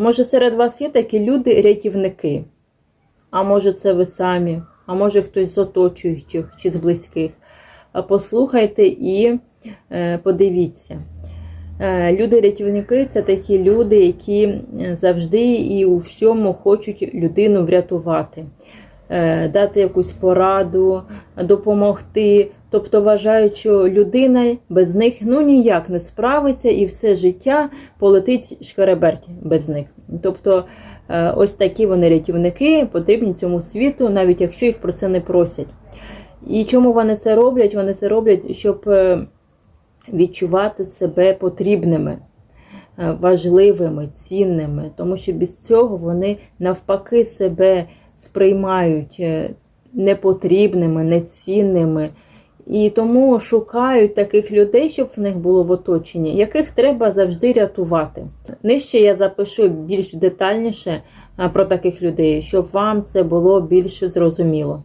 Може, серед вас є такі люди-рятівники? А може, це ви самі, а може хтось з оточуючих чи з близьких. Послухайте і е, подивіться. Е, Люди-рятівники це такі люди, які е, завжди і у всьому хочуть людину врятувати, дати якусь пораду, допомогти. Тобто вважають, що людина без них ну ніяк не справиться і все життя полетить шкереберть без них. Тобто е, ось такі вони рятівники потрібні цьому світу, навіть якщо їх про це не просять. І чому вони це роблять? Вони це роблять, щоб е, відчувати себе потрібними, е, важливими, цінними, тому що без цього вони навпаки себе сприймають непотрібними, нецінними. І тому шукають таких людей, щоб в них було в оточенні, яких треба завжди рятувати. Нижче я запишу більш детальніше про таких людей, щоб вам це було більше зрозуміло.